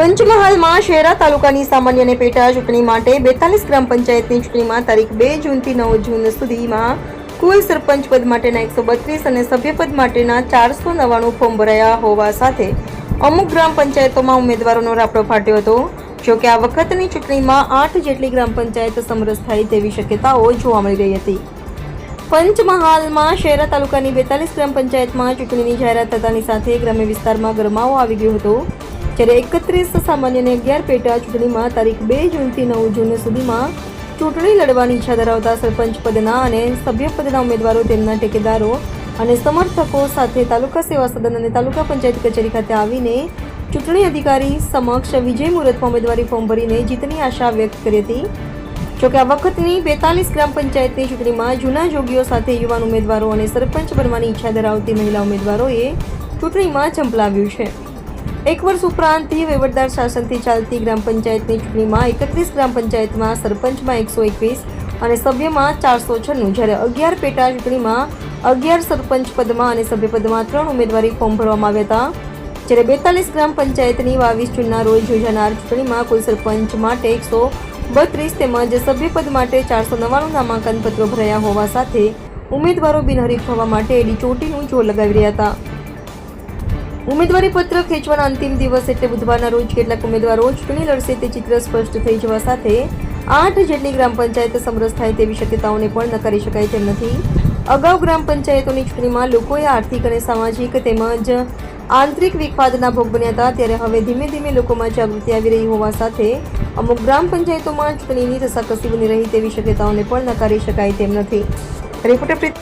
પંચમહાલમાં શહેરા તાલુકાની સામાન્ય અને પેટા ચૂંટણી માટે બેતાલીસ ગ્રામ પંચાયતની ચૂંટણીમાં તારીખ બે જૂનથી નવ જૂન સુધીમાં કુલ સરપંચ પદ માટેના એકસો બત્રીસ અને સભ્યપદ માટેના ચારસો નવ્વાણું ફોર્મ ભરાયા હોવા સાથે અમુક ગ્રામ પંચાયતોમાં ઉમેદવારોનો રાપડો ફાટ્યો હતો. જો કે આ વખતની ચૂંટણીમાં આઠ જેટલી ગ્રામ પંચાયત સમરસ થાય તેવી શક્યતાઓ જોવા મળી રહી હતી. પંચમહાલમાં શહેરા તાલુકાની બેતાલીસ ગ્રામ પંચાયતમાં ચૂંટણીની જાહેરાત થતાની સાથે ગ્રામ્ય વિસ્તારમાં ગરમાવો આવી ગયો હતો. જ્યારે એકત્રીસ સામાન્ય અને અગિયાર પેટા ચૂંટણીમાં તારીખ બે જૂનથી નવ જૂન સુધીમાં ચૂંટણી લડવાની ઈચ્છા ધરાવતા સરપંચ પદના અને સભ્ય પદના ઉમેદવારો તેમના ટેકેદારો અને સમર્થકો સાથે તાલુકા સેવા સદન અને તાલુકા પંચાયત કચેરી ખાતે આવીને ચૂંટણી અધિકારી સમક્ષ વિજય મુહૂર્તમાં ઉમેદવારી ફોર્મ ભરીને જીતની આશા વ્યક્ત કરી હતી. જોકે આ વખતની બેતાલીસ ગ્રામ પંચાયતની ચૂંટણીમાં જૂના જોગીઓ સાથે યુવાન ઉમેદવારો અને સરપંચ બનવાની ઈચ્છા ધરાવતી મહિલા ઉમેદવારોએ ચૂંટણીમાં ઝંપલાવ્યું છે. એક વર્ષ ઉપરાંતથી વહીવટદાર શાસનથી ચાલતી ગ્રામ પંચાયતની ચૂંટણીમાં એકત્રીસ ગ્રામ પંચાયતમાં સરપંચમાં એકસો એકવીસ અને સભ્યમાં ચારસો છન્નું. જ્યારે અગિયાર પેટા ચૂંટણીમાં અગિયાર સરપંચ પદમાં અને સભ્યપદમાં ત્રણ ઉમેદવારી ફોર્મ ભરવામાં આવ્યા હતા. જ્યારે બેતાલીસ ગ્રામ પંચાયતની બાવીસ જૂનના રોજ યોજાનાર ચૂંટણીમાં કુલ સરપંચ માટે એકસો બત્રીસ તેમજ સભ્યપદ માટે ચારસો નવ્વાણું નામાંકન પત્રો ભરાયા હોવા સાથે ઉમેદવારો બિનહરીફ થવા માટે એડી ચોટીનું જોર લગાવી રહ્યા હતા. ઉમેદવારી પત્ર ખેંચવાના અંતિમ દિવસ એટલે બુધવારના રોજ કેટલાક ઉમેદવારો ચૂંટણી લડશે તે ચિત્ર સ્પષ્ટ થઈ જવા સાથે આઠ જેટલી ગ્રામ પંચાયત સમરસ થાય તેવી શક્યતાઓને પણ નકારી શકાય તેમ નથી. અગાઉ ગ્રામ પંચાયતોની ચૂંટણીમાં લોકોએ આર્થિક અને સામાજિક તેમજ આંતરિક વિખવાદના ભોગ બન્યા હતા, ત્યારે હવે ધીમે ધીમે લોકોમાં જાગૃતિ આવી રહી હોવા સાથે અમુક ગ્રામ પંચાયતોમાં ચૂંટણીની રસાકસી બની રહી તેવી શક્યતાઓને પણ નકારી શકાય તેમ નથી. રિપોર્ટર